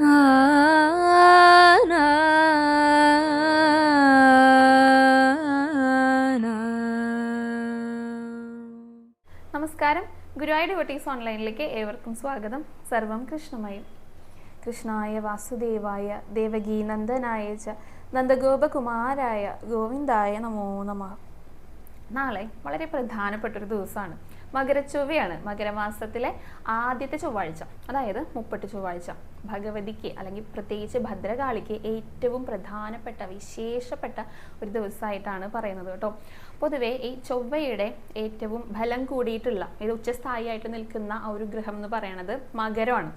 നമസ്കാരം. ഗുരുവായൂർ ഡിവോട്ടീസ് ഓൺലൈനിലേക്ക് ഏവർക്കും സ്വാഗതം. സർവം കൃഷ്ണമയം. കൃഷ്ണായ വാസുദേവായ ദേവകീ നന്ദനായ ച നന്ദഗോപകുമാരായ ഗോവിന്ദായ നമോ നമ. നാളെ വളരെ പ്രധാനപ്പെട്ട ഒരു ദിവസമാണ്. മകരച്ചൊവ്വയാണ് മകരമാസത്തിലെ ആദ്യത്തെ ചൊവ്വാഴ്ച അതായത് മുപ്പട്ട് ചൊവ്വാഴ്ച. ഭഗവതിക്ക് അല്ലെങ്കിൽ പ്രത്യേകിച്ച് ഭദ്രകാളിക്ക് ഏറ്റവും പ്രധാനപ്പെട്ട വിശേഷപ്പെട്ട ഒരു ദിവസമായിട്ടാണ് പറയുന്നത് കേട്ടോ. പൊതുവേ ഈ ചൊവ്വയുടെ ഏറ്റവും ഫലം കൂടിയിട്ടുള്ള ഇത് ഉച്ചസ്ഥായിയായിട്ട് നിൽക്കുന്ന ആ ഒരു ഗ്രഹം എന്ന് പറയുന്നത് മകരമാണ്.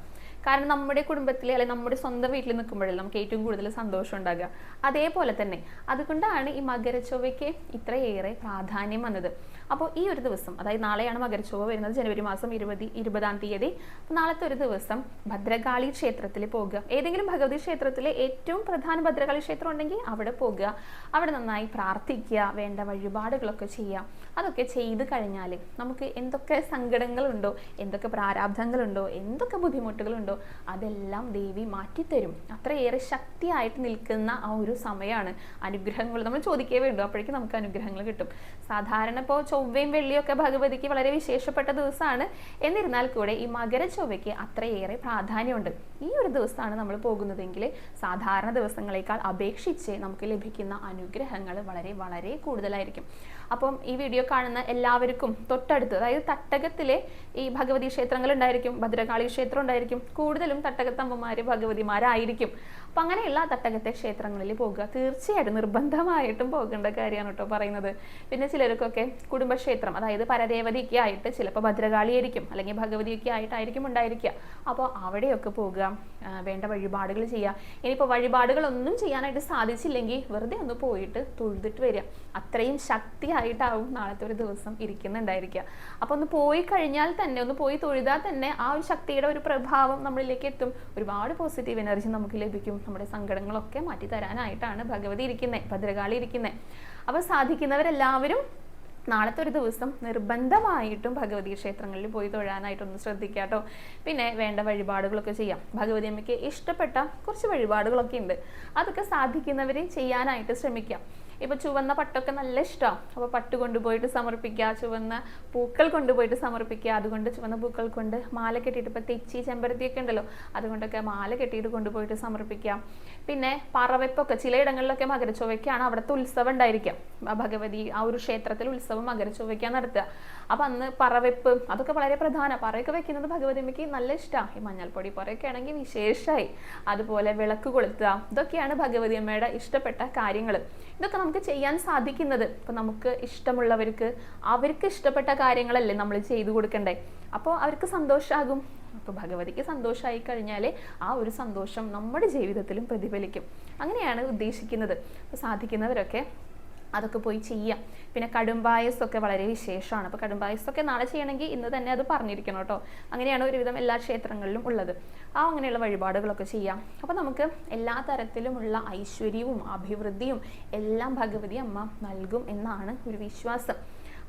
കാരണം നമ്മുടെ കുടുംബത്തിൽ അല്ലെങ്കിൽ നമ്മുടെ സ്വന്തം വീട്ടിൽ നിൽക്കുമ്പോഴല്ലേ നമുക്ക് ഏറ്റവും കൂടുതൽ സന്തോഷം ഉണ്ടാകുക. അതേപോലെ തന്നെ അതുകൊണ്ടാണ് ഈ മകരച്ചൊവ്വയ്ക്ക് ഇത്രയേറെ പ്രാധാന്യം വന്നത്. അപ്പോൾ ഈ ഒരു ദിവസം അതായത് നാളെയാണ് മകരച്ചൊവ്വ വരുന്നത് ജനുവരി മാസം ഇരുപത് ഇരുപതാം തീയതി. നാളത്തെ ഒരു ദിവസം ഭദ്രകാളി ക്ഷേത്രത്തിൽ പോകുക ഏതെങ്കിലും ഭഗവതി ക്ഷേത്രത്തിലെ ഏറ്റവും പ്രധാന ഭദ്രകാളി ക്ഷേത്രം ഉണ്ടെങ്കിൽ അവിടെ പോകുക അവിടെ നന്നായി പ്രാർത്ഥിക്കുക വേണ്ട വഴിപാടുകളൊക്കെ ചെയ്യുക. അതൊക്കെ ചെയ്ത് കഴിഞ്ഞാൽ നമുക്ക് എന്തൊക്കെ സങ്കടങ്ങളുണ്ടോ എന്തൊക്കെ പ്രാരാബ്ധങ്ങളുണ്ടോ എന്തൊക്കെ ബുദ്ധിമുട്ടുകളുണ്ടോ അതെല്ലാം ദേവി മാറ്റിത്തരും. അത്രയേറെ ശക്തിയായിട്ട് നിൽക്കുന്ന ആ ഒരു സമയമാണ് അനുഗ്രഹങ്ങൾ. നമ്മൾ ചോദിക്കേ വേണ്ടു അപ്പോഴേക്കും നമുക്ക് അനുഗ്രഹങ്ങൾ കിട്ടും. സാധാരണ ഇപ്പോൾ ചൊവ്വയും വെള്ളിയും ഒക്കെ ഭഗവതിക്ക് വളരെ വിശേഷപ്പെട്ട ദിവസമാണ്. എന്നിരുന്നാൽ കൂടെ ഈ മകര ചൊവ്വയ്ക്ക് അത്രയേറെ പ്രാധാന്യമുണ്ട്. ഈ ഒരു ദിവസമാണ് നമ്മൾ പോകുന്നതെങ്കിൽ സാധാരണ ദിവസങ്ങളെക്കാൾ അപേക്ഷിച്ച് നമുക്ക് ലഭിക്കുന്ന അനുഗ്രഹങ്ങൾ വളരെ വളരെ കൂടുതലായിരിക്കും. അപ്പം ഈ വീഡിയോ കാണുന്ന എല്ലാവർക്കും തൊട്ടടുത്ത് അതായത് തട്ടകത്തിലെ ഈ ഭഗവതി ക്ഷേത്രങ്ങൾ ഉണ്ടായിരിക്കും ഭദ്രകാളി ക്ഷേത്രം ഉണ്ടായിരിക്കും. കൂടുതലും തട്ടകത്തമ്മമാര് ഭഗവതിമാരായിരിക്കും. അപ്പം അങ്ങനെയുള്ള തട്ടകത്തെ ക്ഷേത്രങ്ങളിൽ പോകുക. തീർച്ചയായിട്ടും നിർബന്ധമായിട്ടും പോകേണ്ട കാര്യമാണ് കേട്ടോ പറയുന്നത്. പിന്നെ ചിലർക്കൊക്കെ കുടുംബക്ഷേത്രം അതായത് പരദേവതയൊക്കെ ആയിട്ട് ചിലപ്പോൾ ഭദ്രകാളിയായിരിക്കും അല്ലെങ്കിൽ ഭഗവതിയൊക്കെ ആയിട്ടായിരിക്കും ഉണ്ടായിരിക്കുക. അപ്പോൾ അവിടെയൊക്കെ പോകുക വേണ്ട വഴിപാടുകൾ ചെയ്യുക. ഇനിയിപ്പോൾ വഴിപാടുകളൊന്നും ചെയ്യാനായിട്ട് സാധിച്ചില്ലെങ്കിൽ വെറുതെ ഒന്ന് പോയിട്ട് തൊഴുതിട്ട് വരിക. അത്രയും ശക്തിയായിട്ടാവും നാളത്തെ ഒരു ദിവസം ഇരിക്കുന്നുണ്ടായിരിക്കുക. അപ്പോൾ ഒന്ന് പോയി കഴിഞ്ഞാൽ തന്നെ ഒന്ന് പോയി തൊഴുതാൽ തന്നെ ആ ഒരു ശക്തിയുടെ ഒരു പ്രഭാവം നമ്മളിലേക്ക് എത്തും. ഒരുപാട് പോസിറ്റീവ് എനർജി നമുക്ക് ലഭിക്കും. നമ്മുടെ സങ്കടങ്ങളൊക്കെ മാറ്റി തരാനായിട്ടാണ് ഭഗവതി ഇരിക്കുന്നത് ഭദ്രകാളി ഇരിക്കുന്നത് അപ്പോൾ സാധിക്കുന്നവരെല്ലാവരും നാളത്തെ ഒരു ദിവസം നിർബന്ധമായിട്ടും ഭഗവതി ക്ഷേത്രങ്ങളിൽ പോയി തൊഴാനായിട്ടൊന്ന് ശ്രദ്ധിക്കുക കേട്ടോ പിന്നെ വേണ്ട വഴിപാടുകളൊക്കെ ചെയ്യാം. ഭഗവതി അമ്മയ്ക്ക് ഇഷ്ടപ്പെട്ട കുറച്ച് വഴിപാടുകളൊക്കെ ഉണ്ട്. അതൊക്കെ സാധിക്കുന്നവർ ചെയ്യാനായിട്ട് ശ്രമിക്കാം. ഇപ്പൊ ചുവന്ന പട്ടൊക്കെ നല്ല ഇഷ്ടമാണ് അപ്പോൾ പട്ട് കൊണ്ടുപോയിട്ട് സമർപ്പിക്കുക ചുവന്ന പൂക്കൾ കൊണ്ടുപോയിട്ട് സമർപ്പിക്കുക അതുകൊണ്ട് ചുവന്ന പൂക്കൾ കൊണ്ട് മാല കെട്ടിയിട്ട് ഇപ്പൊ തെച്ചി ചെമ്പരത്തിയൊക്കെ ഉണ്ടല്ലോ അതുകൊണ്ടൊക്കെ മാല കെട്ടിയിട്ട് കൊണ്ടുപോയിട്ട് സമർപ്പിക്കുക. പിന്നെ പറവെപ്പൊക്കെ ചിലയിടങ്ങളിലൊക്കെ മകരച്ചൊവ്വയ്ക്കാണ് അവിടുത്തെ ഉത്സവം ഉണ്ടായിരിക്കാം ഭഗവതി ആ ഒരു ക്ഷേത്രത്തിൽ ഉത്സവം മകരച്ചൊവ്വയ്ക്കാണ് നടത്തുക. അപ്പൊ അന്ന് പറവെപ്പ് അതൊക്കെ വളരെ പ്രധാന. പറയൊക്കെ വെക്കുന്നത് ഭഗവതിമ്മയ്ക്ക് നല്ല ഇഷ്ടമാണ് ഈ മഞ്ഞൾപ്പൊടി പറയൊക്കെ ആണെങ്കിൽ വിശേഷമായി അതുപോലെ വിളക്ക് കൊളുത്തുക. ഇതൊക്കെയാണ് ഭഗവതി അമ്മയുടെ ഇഷ്ടപ്പെട്ട കാര്യങ്ങൾ ഇതൊക്കെ ചെയ്യാൻ സാധിക്കുന്നത്. ഇപ്പൊ നമുക്ക് ഇഷ്ടമുള്ളവർക്ക് അവർക്ക് ഇഷ്ടപ്പെട്ട കാര്യങ്ങളല്ലേ നമ്മൾ ചെയ്തു കൊടുക്കണ്ടേ? അപ്പോൾ അവർക്ക് സന്തോഷമാകും അപ്പോൾ ഭഗവതിക്ക് സന്തോഷമായി കഴിഞ്ഞാൽ ആ ഒരു സന്തോഷം നമ്മുടെ ജീവിതത്തിലും പ്രതിഫലിക്കും. അങ്ങനെയാണ് ഉദ്ദേശിക്കുന്നത്. സാധിക്കുന്നവരൊക്കെ അതൊക്കെ പോയി ചെയ്യാം. പിന്നെ കടുംബായസൊക്കെ വളരെ വിശേഷമാണ്. അപ്പോൾ കടുംബായസൊക്കെ നാളെ ചെയ്യണമെങ്കിൽ ഇന്ന് തന്നെ അത് പറഞ്ഞിരിക്കണം കേട്ടോ. അങ്ങനെയാണ് ഒരുവിധം എല്ലാ ക്ഷേത്രങ്ങളിലും ഉള്ളത്. ആ അങ്ങനെയുള്ള വഴിപാടുകളൊക്കെ ചെയ്യാം. അപ്പോൾ നമുക്ക് എല്ലാ തരത്തിലുമുള്ള ഐശ്വര്യവും അഭിവൃദ്ധിയും എല്ലാം ഭഗവതി അമ്മ നൽകും എന്നാണ് ഒരു വിശ്വാസം.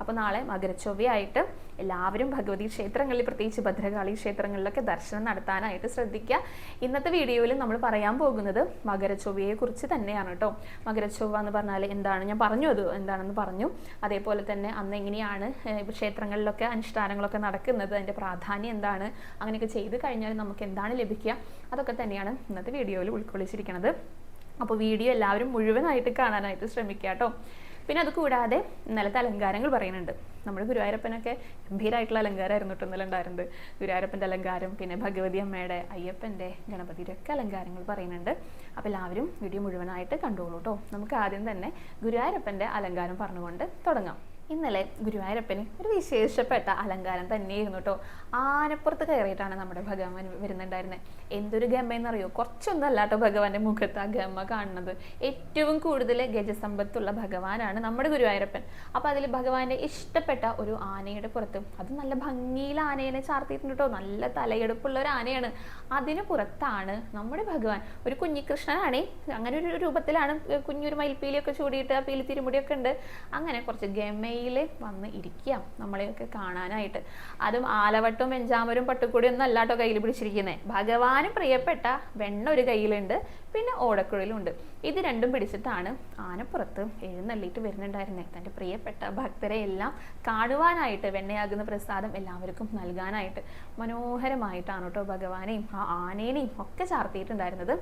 അപ്പോൾ നാളെ മകരച്ചൊവ്വയായിട്ട് എല്ലാവരും ഭഗവതി ക്ഷേത്രങ്ങളിൽ പ്രത്യേകിച്ച് ഭദ്രകാളി ക്ഷേത്രങ്ങളിലൊക്കെ ദർശനം നടത്താനായിട്ട് ശ്രദ്ധിക്കുക. ഇന്നത്തെ വീഡിയോയിൽ നമ്മൾ പറയാൻ പോകുന്നത് മകരച്ചൊവ്വയെക്കുറിച്ച് തന്നെയാണ് കേട്ടോ. മകരച്ചൊവ്വ എന്ന് പറഞ്ഞാൽ എന്താണ്? ഞാൻ പറഞ്ഞു അത് എന്താണെന്ന് പറഞ്ഞു. അതേപോലെ തന്നെ അന്ന് എങ്ങനെയാണ് ക്ഷേത്രങ്ങളിലൊക്കെ അനുഷ്ഠാനങ്ങളൊക്കെ നടക്കുന്നത് അതിന്റെ പ്രാധാന്യം എന്താണ്? അങ്ങനെയൊക്കെ ചെയ്ത് കഴിഞ്ഞാൽ നമുക്ക് എന്താണ് ലഭിക്കുക? അതൊക്കെ തന്നെയാണ് ഇന്നത്തെ വീഡിയോയിൽ ഉൾക്കൊള്ളിച്ചിരിക്കുന്നത് അപ്പോൾ വീഡിയോ എല്ലാവരും മുഴുവനായിട്ട് കാണാനായിട്ട് ശ്രമിക്കുക കേട്ടോ. പിന്നെ അത് കൂടാതെ ഇന്നലത്തെ അലങ്കാരങ്ങൾ പറയുന്നുണ്ട്. നമ്മുടെ ഗുരുവായൂരപ്പനൊക്കെ ഗംഭീരമായിട്ടുള്ള അലങ്കാരമായിരുന്നു കേട്ടോ ഇന്നലെ ഉണ്ടായിരുന്നത്. ഗുരുവായൂരപ്പന്റെ അലങ്കാരം പിന്നെ ഭഗവതി അമ്മയുടെ അയ്യപ്പന്റെ ഗണപതിയുടെ ഒക്കെ അലങ്കാരങ്ങൾ പറയുന്നുണ്ട്. അപ്പോൾ എല്ലാവരും വീഡിയോ മുഴുവനായിട്ട് കണ്ടോളൂ കേട്ടോ. നമുക്ക് ആദ്യം തന്നെ ഗുരുവായൂരപ്പന്റെ അലങ്കാരം പറഞ്ഞുകൊണ്ട് തുടങ്ങാം. ഇന്നലെ ഗുരുവായൂരപ്പന് ഒരു വിശേഷപ്പെട്ട അലങ്കാരം തന്നെയായിരുന്നു കേട്ടോ ആനപ്പുറത്ത് കയറിയിട്ടാണ് നമ്മുടെ ഭഗവാൻ വരുന്നുണ്ടായിരുന്നത് എന്തൊരു ഗമ്മയെന്നറിയോ കുറച്ചൊന്നല്ല കേട്ടോ ഭഗവാന്റെ മുഖത്ത് ആ ഗമ്മ കാണുന്നത്. ഏറ്റവും കൂടുതൽ ഗജസമ്പത്തുള്ള ഭഗവാനാണ് നമ്മുടെ ഗുരുവായൂരപ്പൻ. അപ്പൊ അതിൽ ഭഗവാന്റെ ഇഷ്ടപ്പെട്ട ഒരു ആനയുടെ പുറത്ത് അത് നല്ല ഭംഗിയിൽ ആനയെ ചാർത്തിയിട്ടുണ്ട് കേട്ടോ നല്ല തലയെടുപ്പുള്ള ഒരു ആനയാണ്. അതിന് പുറത്താണ് നമ്മുടെ ഭഗവാൻ. ഒരു കുഞ്ഞികൃഷ്ണനാണേ. അങ്ങനെ ഒരു രൂപത്തിലാണ് കുഞ്ഞൊരു മയിൽപ്പീലിയൊക്കെ ചൂടിയിട്ട് ആ പീലി തിരുമുടിയൊക്കെ ഉണ്ട്. അങ്ങനെ കുറച്ച് ഗമയിൽ ഭംഗിയിൽ വന്ന് ഇരിക്കുക നമ്മളെയൊക്കെ കാണാനായിട്ട്. അതും ആലവട്ടവും വെഞ്ചാമരും പട്ടുകൂടിയും ഒന്നും അല്ലാട്ടോ കയ്യിൽ പിടിച്ചിരിക്കുന്നത് ഭഗവാന് പ്രിയപ്പെട്ട വെണ്ണ ഒരു കയ്യിലുണ്ട്. പിന്നെ ഓടക്കുഴലുണ്ട്. ഇത് രണ്ടും പിടിച്ചിട്ടാണ് ആനപ്പുറത്ത് എഴുന്നള്ളിയിട്ട് വരുന്നുണ്ടായിരുന്നത് തന്റെ പ്രിയപ്പെട്ട ഭക്തരെ എല്ലാം കാണുവാനായിട്ട് വെണ്ണയാകുന്ന പ്രസാദം എല്ലാവർക്കും നൽകാനായിട്ട് മനോഹരമായിട്ടാണ് കേട്ടോ ഭഗവാനെയും ആ ആനേനെയും ഒക്കെ ചാർത്തിയിട്ടുണ്ടായിരുന്നത്.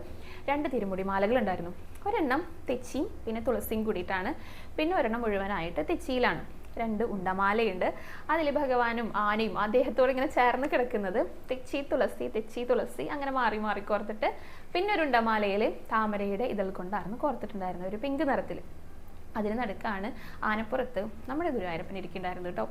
രണ്ട് തിരുമുടി മാലകളുണ്ടായിരുന്നു ഒരെണ്ണം തെച്ചിയും പിന്നെ തുളസിയും കൂടിയിട്ടാണ്. പിന്നെ ഒരെണ്ണം മുഴുവനായിട്ട് തെച്ചിയിലാണ്. രണ്ട് ഉണ്ടമാലയുണ്ട്. അതിൽ ഭഗവാനും ആനയും അദ്ദേഹത്തോട് ഇങ്ങനെ ചേർന്ന് കിടക്കുന്നത് തെച്ചി തുളസി തെച്ചി തുളസി അങ്ങനെ മാറി മാറി കോർത്തിട്ട് പിന്നെ ഒരു ഉണ്ടമാലയിൽ താമരയുടെ ഇതൾ കൊണ്ടായിരുന്നു കോർത്തിട്ടുണ്ടായിരുന്നത് ഒരു പിങ്ക് നിറത്തിൽ അതിന് നടുക്കാണ് ആനപ്പുറത്ത് നമ്മുടെ ഗുരുവായൂരപ്പൻ ഇരിക്കുന്നുണ്ടായിരുന്നു കേട്ടോ.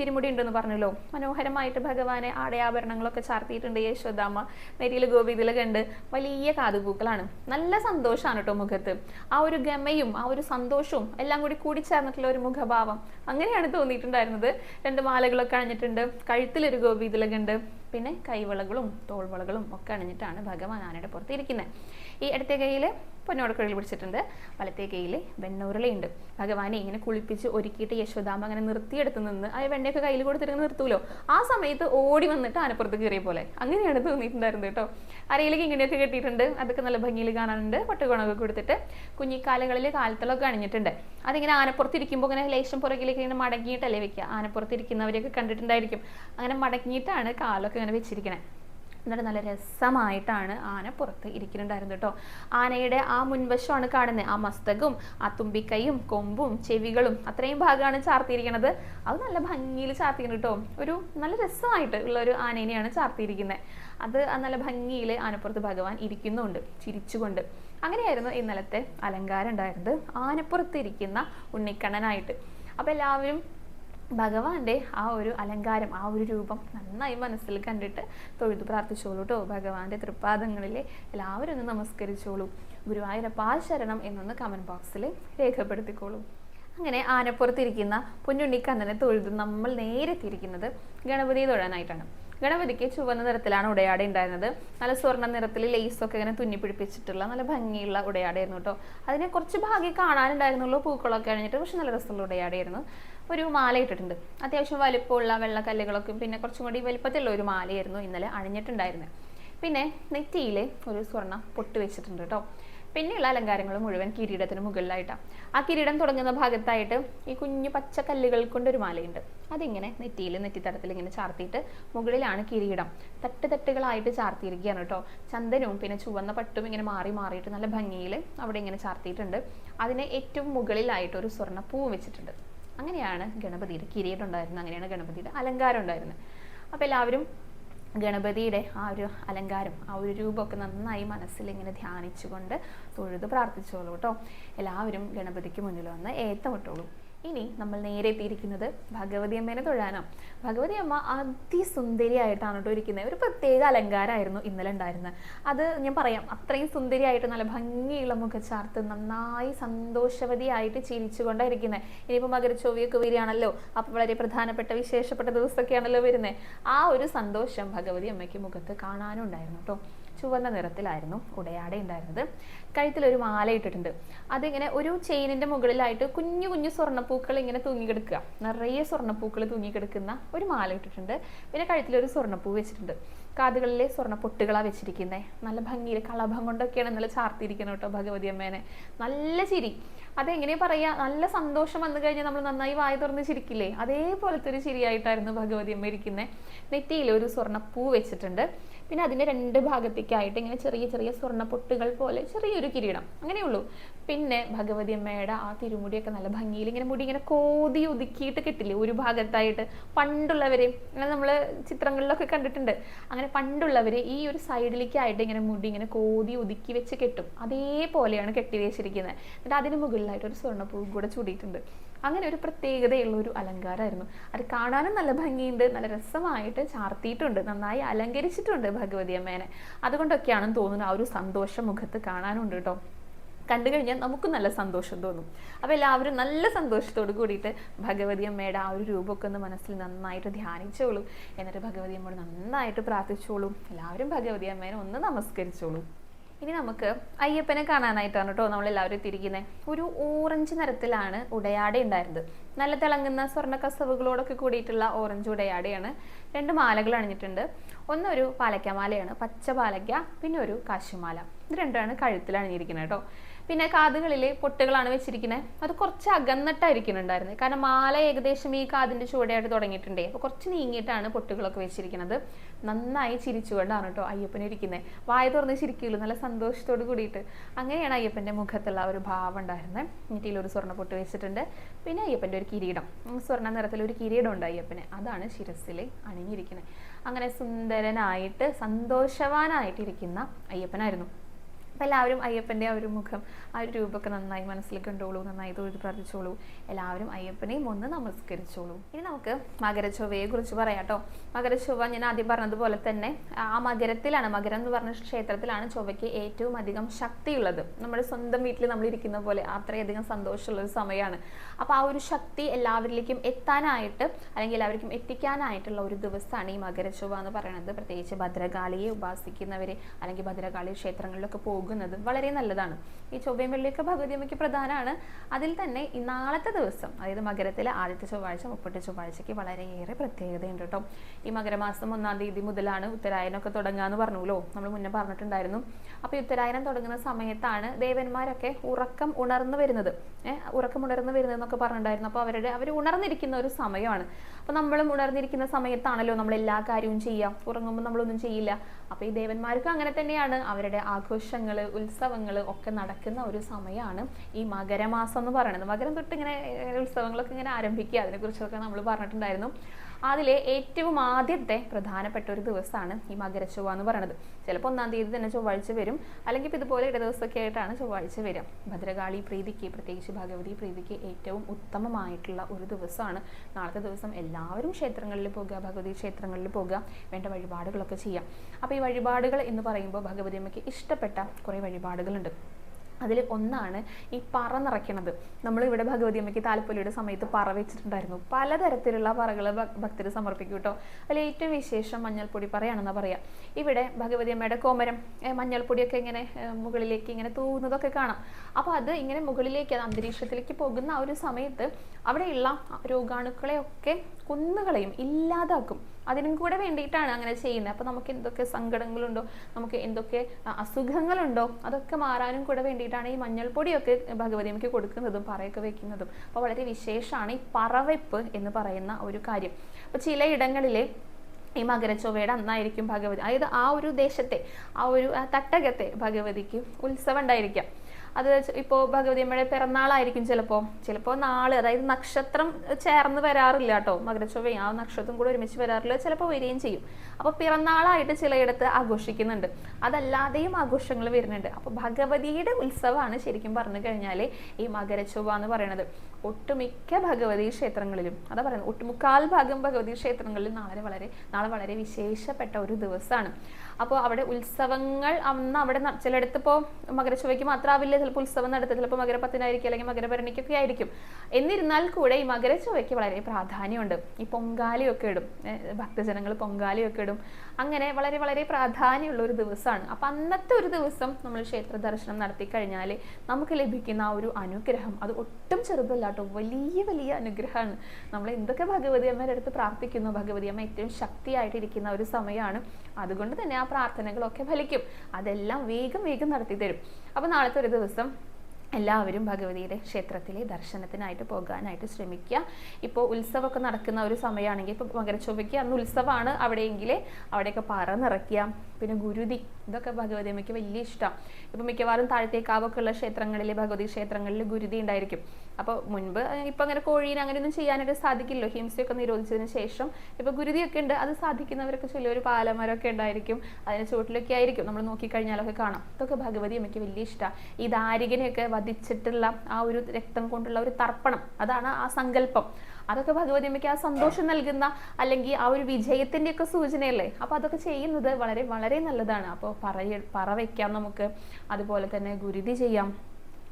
തിരുമുടി ഉണ്ടെന്ന് പറഞ്ഞല്ലോ. മനോഹരമായിട്ട് ഭഗവാനെ ആടയാഭരണങ്ങളൊക്കെ ചാർത്തിയിട്ടുണ്ട് യശോദാമ്മ. നെരിയിൽ ഗോപിതില കണ്ട് വലിയ കാതുപൂക്കളാണ്. നല്ല സന്തോഷമാണ് കേട്ടോ മുഖത്ത്. ആ ഒരു ഗമയും ആ ഒരു സന്തോഷവും എല്ലാം കൂടി കൂടിച്ചേർന്നിട്ടുള്ള ഒരു മുഖഭാവം അങ്ങനെയാണ് തോന്നിയിട്ടുണ്ടായിരുന്നത്. രണ്ട് മാലകളൊക്കെ അണിഞ്ഞിട്ടുണ്ട്. കഴുത്തിലൊരു ഗോപിതിലകുണ്ട് പിന്നെ കൈവളകളും തോൾവളകളും ഒക്കെ അണിഞ്ഞിട്ടാണ് ഭഗവാൻ ആനയുടെ പുറത്ത് ഇരിക്കുന്നത് ഈ ഇടത്തെ കയ്യിൽ പൊന്നോടക്കുഴൽ പിടിച്ചിട്ടുണ്ട്. വലത്തേ കയ്യിൽ വെണ്ണൂരളയുണ്ട്. ഭഗവാനെ ഇങ്ങനെ കുളിപ്പിച്ച് ഒരുക്കിയിട്ട് യശോദാമ അങ്ങനെ നിർത്തിയെടുത്ത് നിന്ന് ആ വെണ്ണയൊക്കെ കയ്യിൽ കൊടുത്തിട്ട് നിർത്തൂലോ? ആ സമയത്ത് ഓടി വന്നിട്ട് ആനപ്പുറത്ത് കയറിയ പോലെ. അങ്ങനെയാണ് തോന്നിയിട്ടുണ്ടായിരുന്നത് കേട്ടോ. അരയിലേക്ക് ഇങ്ങനെയൊക്കെ കെട്ടിയിട്ടുണ്ട്. അതൊക്കെ നല്ല ഭംഗിയിൽ കാണാനുണ്ട്. പട്ടുകുണമൊക്കെ കൊടുത്തിട്ട് കുഞ്ഞിക്കാലുകളിൽ കാലത്തിലൊക്കെ അണിഞ്ഞിട്ടുണ്ട്. അതിങ്ങനെ ആനപ്പുറത്ത് ഇരിക്കുമ്പോൾ ഇങ്ങനെ ലേശം പുറകിലേക്ക് ഇങ്ങനെ മടങ്ങിയിട്ടല്ലേ വെക്കുക? ആനപ്പുറത്ത് ഇരിക്കുന്നവരെയൊക്കെ കണ്ടിട്ടുണ്ടായിരിക്കും. അങ്ങനെ മടങ്ങിയിട്ടാണ് കാലൊക്കെ ഇങ്ങനെ വെച്ചിരിക്കണേ. എന്നിട്ട് നല്ല രസമായിട്ടാണ് ആന പുറത്ത് ഇരിക്കുന്നുണ്ടായിരുന്നു കേട്ടോ. ആനയുടെ ആ മുൻവശമാണ് കാണുന്നത്. ആ മസ്തകവും ആ തുമ്പിക്കൈയും കൊമ്പും ചെവികളും അത്രയും ഭാഗമാണ് ചാർത്തിയിരിക്കുന്നത്. അത് നല്ല ഭംഗിയിൽ ചാർത്തിക്കുന്നു കേട്ടോ. ഒരു നല്ല രസമായിട്ട് ഉള്ള ഒരു ആനേനെയാണ് ചാർത്തിയിരിക്കുന്നത്. അത് നല്ല ഭംഗിയിൽ ആനപ്പുറത്ത് ഭഗവാൻ ഇരിക്കുന്നുണ്ട് ചിരിച്ചുകൊണ്ട്. അങ്ങനെയായിരുന്നു ഇന്നലത്തെ അലങ്കാരം ഉണ്ടായിരുന്നത്. ആനപ്പുറത്ത് ഇരിക്കുന്ന ഉണ്ണിക്കണ്ണനായിട്ട്. അപ്പോൾ എല്ലാവരും ഭഗവാന്റെ ആ ഒരു അലങ്കാരം ആ ഒരു രൂപം നന്നായി മനസ്സിൽ കണ്ടിട്ട് തൊഴുതു പ്രാർത്ഥിച്ചോളൂ കേട്ടോ ഭഗവാന്റെ തൃപ്പാദങ്ങളിലെ എല്ലാവരും ഒന്ന് നമസ്കരിച്ചോളൂ. ഗുരുവായൂരപ്പാ ശരണം എന്നൊന്ന് കമന്റ് ബോക്സിൽ രേഖപ്പെടുത്തിക്കോളൂ. അങ്ങനെ ആനപ്പുറത്തിരിക്കുന്ന പൊന്നുണ്ണിക്കണ്ണനെ തൊഴുതു നമ്മൾ നേരെ തിരിക്കുന്നത് ഗണപതിയെ തൊഴാനായിട്ടാണ്. ഗണപതിക്ക് ചുവന്ന നിറത്തിലാണ് ഉടയാട ഉണ്ടായിരുന്നത്. നല്ല സ്വർണ നിറത്തിൽ ലേസൊക്കെ ഇങ്ങനെ തുന്നി പിടിപ്പിച്ചിട്ടുള്ള നല്ല ഭംഗിയുള്ള ഉടയാടയായിരുന്നു കേട്ടോ. അതിനെ കുറച്ച് ഭാഗ്യം കാണാനുണ്ടായിരുന്നുള്ളൂ. പൂക്കളൊക്കെ അണിഞ്ഞിട്ട് പക്ഷെ നല്ല രസമുള്ള ഉടയാടയായിരുന്നു. ഒരു മാല ഇട്ടിട്ടുണ്ട്. അത്യാവശ്യം വലിപ്പമുള്ള വെള്ളക്കല്ലുകളൊക്കെ പിന്നെ കുറച്ചും കൂടി വലിപ്പത്തിലുള്ള ഒരു മാലയായിരുന്നു ഇന്നലെ അണിഞ്ഞിട്ടുണ്ടായിരുന്നത് പിന്നെ നെറ്റിയിൽ ഒരു സ്വർണ പൊട്ട് വെച്ചിട്ടുണ്ട് കേട്ടോ പിന്നെയുള്ള അലങ്കാരങ്ങൾ മുഴുവൻ കിരീടത്തിന് മുകളിലായിട്ടാണ് ആ കിരീടം തുടങ്ങുന്ന ഭാഗത്തായിട്ട് ഈ കുഞ്ഞു പച്ച കല്ലുകൾ കൊണ്ടൊരു മാലയുണ്ട്. അതിങ്ങനെ നെറ്റിയിൽ നെറ്റിത്തടത്തിൽ ഇങ്ങനെ ചാർത്തിയിട്ട് മുകളിലാണ് കിരീടം. തട്ട് തട്ടുകളായിട്ട് ചാർത്തിയിരിക്കുകയാണ് കേട്ടോ ചന്ദനവും പിന്നെ ചുവന്ന പട്ടും ഇങ്ങനെ മാറി മാറിയിട്ട് നല്ല ഭംഗിയിൽ അവിടെ ഇങ്ങനെ ചാർത്തിയിട്ടുണ്ട്. അതിന് ഏറ്റവും മുകളിലായിട്ട് ഒരു സ്വർണ പൂവ് വെച്ചിട്ടുണ്ട്. അങ്ങനെയാണ് ഗണപതിയുടെ കിരീടം ഉണ്ടായിരുന്നത് അങ്ങനെയാണ് ഗണപതിയുടെ അലങ്കാരം ഉണ്ടായിരുന്നത്. അപ്പോൾ എല്ലാവരും ഗണപതിയുടെ ആ ഒരു അലങ്കാരം ആ ഒരു രൂപമൊക്കെ നന്നായി മനസ്സിൽ ഇങ്ങനെ ധ്യാനിച്ചുകൊണ്ട് തൊഴുത് പ്രാർത്ഥിച്ചോളൂ കേട്ടോ. എല്ലാവരും ഗണപതിക്ക് മുന്നിൽ വന്ന് ഏത്തമിട്ടോളൂ ഇനി നമ്മൾ നേരെ എത്തിയിരിക്കുന്നത് ഭഗവതി അമ്മേനെ തൊഴാനാണ്. ഭഗവതി അമ്മ അതിസുന്ദരിയായിട്ടാണ് കേട്ടോ ഇരിക്കുന്നത്. ഒരു പ്രത്യേക അലങ്കാരമായിരുന്നു ഇന്നലെ ഉണ്ടായിരുന്നത്. അത് ഞാൻ പറയാം അത്രയും സുന്ദരിയായിട്ട് നല്ല ഭംഗിയുള്ള മുഖച്ചാർത്ത് നന്നായി സന്തോഷവതിയായിട്ട് ചിരിച്ചുകൊണ്ടായിരിക്കുന്നത് ഇനിയിപ്പോൾ മകരച്ചൊവ്വയൊക്കെ വരികയാണല്ലോ അപ്പോൾ വളരെ പ്രധാനപ്പെട്ട വിശേഷപ്പെട്ട ദിവസമൊക്കെയാണല്ലോ വരുന്നത്. ആ ഒരു സന്തോഷം ഭഗവതി അമ്മയ്ക്ക് മുഖത്ത് കാണാനുണ്ടായിരുന്നു കേട്ടോ. ചുവന്ന നിറത്തിലായിരുന്നു ഉടയാട ഉണ്ടായിരുന്നത്. കഴുത്തിലൊരു മാല ഇട്ടിട്ടുണ്ട്. അതിങ്ങനെ ഒരു ചെയിനിന്റെ മുകളിലായിട്ട് കുഞ്ഞു കുഞ്ഞു സ്വർണപ്പൂക്കൾ ഇങ്ങനെ തൂങ്ങിക്കിടക്കുക. നിറയെ സ്വർണപ്പൂക്കൾ തൂങ്ങിക്കിടക്കുന്ന ഒരു മാല ഇട്ടിട്ടുണ്ട്. പിന്നെ കഴുത്തിലൊരു സ്വർണപ്പൂ വെച്ചിട്ടുണ്ട്. കാതുകളിലെ സ്വർണ പൊട്ടുകളാണ് വെച്ചിരിക്കുന്നത് നല്ല ഭംഗിയിൽ കളഭം കൊണ്ടൊക്കെയാണ് ഇന്നലെ ചാർത്തിയിരിക്കുന്നത് കേട്ടോ ഭഗവതി അമ്മേനെ നല്ല ചിരി. അതെങ്ങനെ പറയാ? നല്ല സന്തോഷം വന്നു കഴിഞ്ഞാൽ നമ്മൾ നന്നായി വായ തുറന്ന് ചിരിക്കില്ലേ? അതേപോലത്തെ ഒരു ചിരിയായിട്ടായിരുന്നു ഭഗവതി അമ്മ ഇരിക്കുന്നത് നെറ്റിയിൽ ഒരു സ്വർണപ്പൂ വെച്ചിട്ടുണ്ട്. പിന്നെ അതിന്റെ രണ്ട് ഭാഗത്തേക്കായിട്ട് ഇങ്ങനെ ചെറിയ ചെറിയ സ്വർണ പൊട്ടുകൾ പോലെ ചെറിയൊരു കിരീടം. അങ്ങനെയുള്ളൂ പിന്നെ ഭഗവതി അമ്മയുടെ ആ തിരുമുടിയൊക്കെ നല്ല ഭംഗിയിൽ ഇങ്ങനെ മുടി ഇങ്ങനെ കോതി ഒതുക്കിയിട്ട് കിട്ടില്ലേ? ഒരു ഭാഗത്തായിട്ട് പണ്ടുള്ളവരെ അങ്ങനെ നമ്മൾ ചിത്രങ്ങളിലൊക്കെ കണ്ടിട്ടുണ്ട്. അങ്ങനെ പണ്ടുള്ളവരെ ഈ ഒരു സൈഡിലേക്കായിട്ട് ഇങ്ങനെ മുടി ഇങ്ങനെ കോതി ഒതുക്കി വെച്ച് കെട്ടും. അതേപോലെയാണ് കെട്ടി വെച്ചിരിക്കുന്നത് എന്നിട്ട് അതിന് മുകളിലായിട്ട് ഒരു സ്വർണപ്പൂ കൂടെ ചൂടിയിട്ടുണ്ട്. അങ്ങനെ ഒരു പ്രത്യേകതയുള്ള ഒരു അലങ്കാരമായിരുന്നു. അത് കാണാനും നല്ല ഭംഗിയുണ്ട് നല്ല രസമായിട്ട് ചാർത്തിയിട്ടുണ്ട് നന്നായി അലങ്കരിച്ചിട്ടുണ്ട് ഭഗവതി അമ്മേനെ. അതുകൊണ്ടൊക്കെയാണെന്ന് തോന്നുന്നു ആ ഒരു സന്തോഷം മുഖത്ത് കാണാനുണ്ട് കേട്ടോ. കണ്ടു കഴിഞ്ഞാൽ നമുക്ക് നല്ല സന്തോഷം തോന്നും. അപ്പോൾ എല്ലാവരും നല്ല സന്തോഷത്തോട് കൂടിയിട്ട് ഭഗവതി അമ്മയുടെ ആ ഒരു രൂപമൊക്കെ ഒന്ന് മനസ്സിൽ നന്നായിട്ട് ധ്യാനിച്ചോളൂ. എന്നിട്ട് ഭഗവതി അമ്മയോട് നന്നായിട്ട് പ്രാർത്ഥിച്ചോളൂ. എല്ലാവരും ഭഗവതി അമ്മേനെ ഒന്ന് നമസ്കരിച്ചോളൂ. ഇനി നമുക്ക് അയ്യപ്പനെ കാണാനായിട്ടാണ് കേട്ടോ നമ്മൾ എല്ലാവരും എത്തിയിരിക്കുന്നത് ഒരു ഓറഞ്ച് നിറത്തിലാണ് ഉടയാട ഉണ്ടായിരുന്നത്. നല്ല തിളങ്ങുന്ന സ്വർണ കസവുകളോടൊക്കെ കൂടിയിട്ടുള്ള ഓറഞ്ച് ഉടയാടയാണ് രണ്ട് മാലകൾ അണിഞ്ഞിട്ടുണ്ട്. ഒന്നൊരു പാലക്കമാലയാണ് പച്ച പാലക്ക പിന്നെ ഒരു കാശുമാല. ഇത് രണ്ടാണ് കഴുത്തിൽ അണിഞ്ഞിരിക്കുന്നത് കേട്ടോ. പിന്നെ കാതുകളിൽ പൊട്ടുകളാണ് വെച്ചിരിക്കുന്നത് അത് കുറച്ച് അകന്നിട്ടായിരിക്കുന്നുണ്ടായിരുന്നത് കാരണം മാല ഏകദേശം ഈ കാതിന്റെ ചുവടെയായിട്ട് തുടങ്ങിയിട്ടുണ്ടേ. അപ്പോൾ കുറച്ച് നീങ്ങിയിട്ടാണ് പൊട്ടുകളൊക്കെ വെച്ചിരിക്കുന്നത്. നന്നായി ചിരിച്ചുകൊണ്ടാണ് കേട്ടോ അയ്യപ്പൻ ഇരിക്കുന്നത് വായ തുറന്ന് ചിരിക്കുള്ളൂ നല്ല സന്തോഷത്തോട് കൂടിയിട്ട്. അങ്ങനെയാണ് അയ്യപ്പന്റെ മുഖത്തുള്ള ഒരു ഭാവം ഉണ്ടായിരുന്നത് നെറ്റിയിൽ ഒരു സ്വർണ പൊട്ട് വെച്ചിട്ടുണ്ട്. പിന്നെ അയ്യപ്പന്റെ ഒരു കിരീടം. സ്വർണ നിറത്തിൽ ഒരു കിരീടം ഉണ്ട് അയ്യപ്പന്. അതാണ് ശിരസിൽ അണിഞ്ഞിരിക്കുന്നത് അങ്ങനെ സുന്ദരനായിട്ട് സന്തോഷവാനായിട്ടിരിക്കുന്ന അയ്യപ്പനായിരുന്നു. അപ്പം എല്ലാവരും അയ്യപ്പന്റെ ആ ഒരു മുഖം ആ ഒരു രൂപമൊക്കെ നന്നായി മനസ്സിൽ കണ്ടോളൂ നന്നായി തൊഴുത് പ്രാർത്ഥിച്ചോളൂ. എല്ലാവരും അയ്യപ്പനെയും ഒന്ന് നമസ്കരിച്ചോളൂ. ഇനി നമുക്ക് മകരചൊവ്വയെ കുറിച്ച് പറയാം കേട്ടോ. മകരചൊവ്വ ഞാൻ ആദ്യം പറഞ്ഞതുപോലെ തന്നെ ആ മകരത്തിലാണ് മകരം എന്ന് പറഞ്ഞ ക്ഷേത്രത്തിലാണ് ചൊവ്വയ്ക്ക് ഏറ്റവും അധികം ശക്തിയുള്ളത്. നമ്മുടെ സ്വന്തം വീട്ടിൽ നമ്മൾ ഇരിക്കുന്ന പോലെ അത്രയധികം സന്തോഷമുള്ള ഒരു സമയമാണ്. അപ്പോൾ ആ ഒരു ശക്തി എല്ലാവരിലേക്കും എത്താനായിട്ട് അല്ലെങ്കിൽ എല്ലാവർക്കും എത്തിക്കാനായിട്ടുള്ള ഒരു ദിവസമാണ് ഈ മകരചൊവ്വ എന്ന് പറയുന്നത്. പ്രത്യേകിച്ച് ഭദ്രകാളിയെ ഉപാസിക്കുന്നവർ അല്ലെങ്കിൽ ഭദ്രകാളി ക്ഷേത്രങ്ങളിലൊക്കെ പോകുന്നത് വളരെ നല്ലതാണ്. ഈ ചൊവ്വയും വെള്ളിയൊക്കെ ഭഗവതി അമ്മയ്ക്ക് പ്രധാനമാണ്. അതിൽ തന്നെ ഈ നാളത്തെ ദിവസം അതായത് മകരത്തിലെ ആദ്യത്തെ ചൊവ്വാഴ്ച മുപ്പത്തെ ചൊവ്വാഴ്ചയ്ക്ക് വളരെയേറെ പ്രത്യേകതയുണ്ട് കേട്ടോ. ഈ മകരമാസം ഒന്നാം തീയതി മുതലാണ് ഉത്തരായനമൊക്കെ തുടങ്ങുക എന്ന് പറഞ്ഞുല്ലോ നമ്മൾ മുന്നേ പറഞ്ഞിട്ടുണ്ടായിരുന്നു. അപ്പോൾ ഉത്തരായനം തുടങ്ങുന്ന സമയത്താണ് ദേവന്മാരൊക്കെ ഉറക്കം ഉണർന്നു വരുന്നത്. ഉറക്കം ഉണർന്നു വരുന്നത് എന്നൊക്കെ പറഞ്ഞിട്ടുണ്ടായിരുന്നു. അപ്പോൾ അവരുടെ അവർ ഉണർന്നിരിക്കുന്ന ഒരു സമയമാണ്. അപ്പോൾ നമ്മളും ഉണർന്നിരിക്കുന്ന സമയത്താണല്ലോ നമ്മൾ എല്ലാ കാര്യവും ചെയ്യാം. ഉറങ്ങുമ്പോൾ നമ്മളൊന്നും ചെയ്യില്ല. അപ്പോൾ ഈ ദേവന്മാർക്ക് അങ്ങനെ തന്നെയാണ്. അവരുടെ ആഘോഷങ്ങൾ ഉത്സവങ്ങൾ ഒക്കെ നടക്കുന്ന ഒരു സമയമാണ് ഈ മകരമാസം എന്ന് പറയുന്നത്. മകരം തൊട്ട് ഇങ്ങനെ ഉത്സവങ്ങളൊക്കെ ഇങ്ങനെ ആരംഭിക്കുക. അതിനെക്കുറിച്ചൊക്കെ നമ്മൾ പറഞ്ഞിട്ടുണ്ടായിരുന്നു. അതിലെ ഏറ്റവും ആദ്യത്തെ പ്രധാനപ്പെട്ട ഒരു ദിവസമാണ് ഈ മകരച്ചൊവ്വ എന്ന് പറയുന്നത്. ചിലപ്പോൾ ഒന്നാം തീയതി തന്നെ ചൊവ്വാഴ്ച വരും. അല്ലെങ്കിൽ ഇപ്പോൾ ഇതുപോലെ ഇടദിവസമൊക്കെ ആയിട്ടാണ് ചൊവ്വാഴ്ച വരും ഭദ്രകാളി പ്രീതിക്ക് പ്രത്യേകിച്ച് ഭഗവതി പ്രീതിക്ക് ഏറ്റവും ഉത്തമമായിട്ടുള്ള ഒരു ദിവസമാണ്. നാളത്തെ ദിവസം എല്ലാവരും ക്ഷേത്രങ്ങളിൽ പോകുക ഭഗവതി ക്ഷേത്രങ്ങളിൽ പോകുക വേണ്ട വഴിപാടുകളൊക്കെ ചെയ്യാം അപ്പോൾ ഈ വഴിപാടുകൾ എന്ന് പറയുമ്പോൾ ഭഗവതി അമ്മയ്ക്ക് ഇഷ്ടപ്പെട്ട കുറേ വഴിപാടുകളുണ്ട്. അതിൽ ഒന്നാണ് ഈ പറ നിറയ്ക്കണത്. നമ്മൾ ഇവിടെ ഭഗവതി അമ്മയ്ക്ക് താലപ്പൊലിയുടെ സമയത്ത് പറ വെച്ചിട്ടുണ്ടായിരുന്നു. പലതരത്തിലുള്ള പറകൾ ഭക്തർ സമർപ്പിക്കും കേട്ടോ. അതിൽ ഏറ്റവും വിശേഷം മഞ്ഞൾപ്പൊടി പറയാണെന്നാ പറയാ. ഇവിടെ ഭഗവതി അമ്മയുടെ കോമരം മഞ്ഞൾപ്പൊടിയൊക്കെ ഇങ്ങനെ മുകളിലേക്ക് ഇങ്ങനെ തൂവുന്നതൊക്കെ കാണാം. അപ്പോൾ അത് ഇങ്ങനെ മുകളിലേക്ക് അത് അന്തരീക്ഷത്തിലേക്ക് പോകുന്ന ആ ഒരു സമയത്ത് അവിടെയുള്ള രോഗാണുക്കളെയൊക്കെ കുന്നുകളെയും ഇല്ലാതാക്കും. അതിനും കൂടെ വേണ്ടിയിട്ടാണ് അങ്ങനെ ചെയ്യുന്നത്. അപ്പോൾ നമുക്ക് എന്തൊക്കെ സങ്കടങ്ങളുണ്ടോ നമുക്ക് എന്തൊക്കെ അസുഖങ്ങളുണ്ടോ അതൊക്കെ മാറാനും കൂടെ വേണ്ടിയിട്ടാണ് ഈ മഞ്ഞൾപ്പൊടിയൊക്കെ ഭഗവതി അമ്മയ്ക്ക് കൊടുക്കുന്നതും പറയൊക്കെ വെക്കുന്നതും. അപ്പോൾ വളരെ വിശേഷമാണ് ഈ പറവെപ്പ് എന്ന് പറയുന്ന ഒരു കാര്യം. അപ്പോൾ ചിലയിടങ്ങളിൽ ഈ മകരച്ചൊവ്വയുടെ അന്നായിരിക്കും ഭഗവതി അതായത് ആ ഒരു ദേശത്തെ ആ ഒരു തട്ടകത്തെ ഭഗവതിക്ക് ഉത്സവം ഉണ്ടായിരിക്കാം. അത് ഇപ്പോൾ ഭഗവതിയമ്മയുടെ പിറന്നാളായിരിക്കും ചിലപ്പോൾ ചിലപ്പോൾ നാൾ അതായത് നക്ഷത്രം ചേർന്ന് വരാറില്ല കേട്ടോ മകരച്ചൊവ്വയും ആ നക്ഷത്രം കൂടെ ഒരുമിച്ച് വരാറില്ല ചിലപ്പോൾ വരികയും ചെയ്യും. അപ്പോൾ പിറന്നാളായിട്ട് ചിലയിടത്ത് ആഘോഷിക്കുന്നുണ്ട്. അതല്ലാതെയും ആഘോഷങ്ങൾ വരുന്നുണ്ട്. അപ്പോൾ ഭഗവതിയുടെ ഉത്സവമാണ് ശരിക്കും പറഞ്ഞു കഴിഞ്ഞാൽ ഈ മകരച്ചൊവ്വ എന്ന് പറയുന്നത്. ഒട്ടുമിക്ക ഭഗവതി ക്ഷേത്രങ്ങളിലും അതാ പറയുന്നത് ഒട്ടുമുക്കാൽ ഭാഗം ഭഗവതി ക്ഷേത്രങ്ങളിൽ നാളെ വളരെ നാളെ വളരെ വിശേഷപ്പെട്ട ഒരു ദിവസമാണ് അപ്പോൾ അവിടെ ഉത്സവങ്ങൾ അന്ന് അവിടെ ചിലയിടത്ത് ഇപ്പോൾ മകരച്ചൊവ്വയ്ക്ക് മാത്രമാവില്ല ചിലപ്പോൾ ഉത്സവം നടത്തുക ചിലപ്പോൾ മകരപ്പത്തിനായിരിക്കും അല്ലെങ്കിൽ മകരഭരണിക്കൊക്കെ ആയിരിക്കും. എന്നിരുന്നാൽ കൂടെ ഈ മകരശുവയ്ക്ക് വളരെ പ്രാധാന്യമുണ്ട്. ഈ പൊങ്കാലിയൊക്കെ ഇടും. ഭക്തജനങ്ങൾ പൊങ്കാലയൊക്കെ ഇടും. അങ്ങനെ വളരെ വളരെ പ്രാധാന്യമുള്ള ഒരു ദിവസമാണ് അപ്പം അന്നത്തെ ഒരു ദിവസം നമ്മൾ ക്ഷേത്ര ദർശനം നടത്തി കഴിഞ്ഞാൽ നമുക്ക് ലഭിക്കുന്ന ആ ഒരു അനുഗ്രഹം അത് ഒട്ടും ചെറുതല്ല കേട്ടോ വലിയ വലിയ അനുഗ്രഹമാണ്. നമ്മൾ എന്തൊക്കെ ഭഗവതി അമ്മയുടെ അടുത്ത് പ്രാർത്ഥിക്കുന്നു? ഭഗവതി അമ്മ ഏറ്റവും ശക്തിയായിട്ടിരിക്കുന്ന ഒരു സമയമാണ്. അതുകൊണ്ട് തന്നെ ആ പ്രാർത്ഥനകളൊക്കെ ഫലിക്കും. അതെല്ലാം വേഗം വേഗം നടത്തി തരും അപ്പോൾ നാളത്തെ ഒരു ദിവസം എല്ലാവരും ഭഗവതിയുടെ ക്ഷേത്രത്തിലെ ദർശനത്തിനായിട്ട് പോകാനായിട്ട് ശ്രമിക്കുക. ഇപ്പോൾ ഉത്സവമൊക്കെ നടക്കുന്ന ഒരു സമയമാണെങ്കിൽ ഇപ്പോൾ മകരച്ചൊവ്വയ്ക്ക് അന്ന് ഉത്സവമാണ്. അവിടെയെങ്കിൽ അവിടെയൊക്കെ പറ നിറയ്ക്കുക പിന്നെ ഗുരുതി ഇതൊക്കെ ഭഗവതി അമ്മയ്ക്ക് വലിയ ഇഷ്ടം. ഇപ്പം മിക്കവാറും താഴത്തേക്കാവൊക്കെ ഉള്ള ക്ഷേത്രങ്ങളിൽ ഭഗവതി ക്ഷേത്രങ്ങളിൽ ഗുരുതി ഉണ്ടായിരിക്കും. അപ്പോൾ മുൻപ് ഇപ്പം അങ്ങനെ കോഴീനെ അങ്ങനെയൊന്നും ചെയ്യാനായിട്ട് സാധിക്കില്ലല്ലോ. ഹിംസയൊക്കെ നിരോധിച്ചതിന് ശേഷം ഇപ്പോൾ ഗുരുതിയൊക്കെ ഉണ്ട്. അത് സാധിക്കുന്നവരൊക്കെ ചിലർ പാലമരമൊക്കെ ഉണ്ടായിരിക്കും. അതിന് ചുവട്ടിലൊക്കെ ആയിരിക്കും. നമ്മൾ നോക്കിക്കഴിഞ്ഞാലൊക്കെ കാണാം. ഇതൊക്കെ ഭഗവതി അമ്മയ്ക്ക് വലിയ ഇഷ്ടമാണ് ഈ ദാരികനെയൊക്കെ വധിച്ചിട്ടുള്ള ആ ഒരു രക്തം കൊണ്ടുള്ള ഒരു തർപ്പണം. അതാണ് ആ സങ്കല്പം. അതൊക്കെ ഭഗവതി അമ്മയ്ക്ക് ആ സന്തോഷം നൽകുന്ന അല്ലെങ്കിൽ ആ ഒരു വിജയത്തിന്റെയൊക്കെ സൂചനയല്ലേ? അപ്പോൾ അതൊക്കെ ചെയ്യുന്നത് വളരെ വളരെ നല്ലതാണ്. അപ്പോൾ പറയ പറ വയ്ക്കാം നമുക്ക്. അതുപോലെ തന്നെ ഗുരുതി ചെയ്യാം.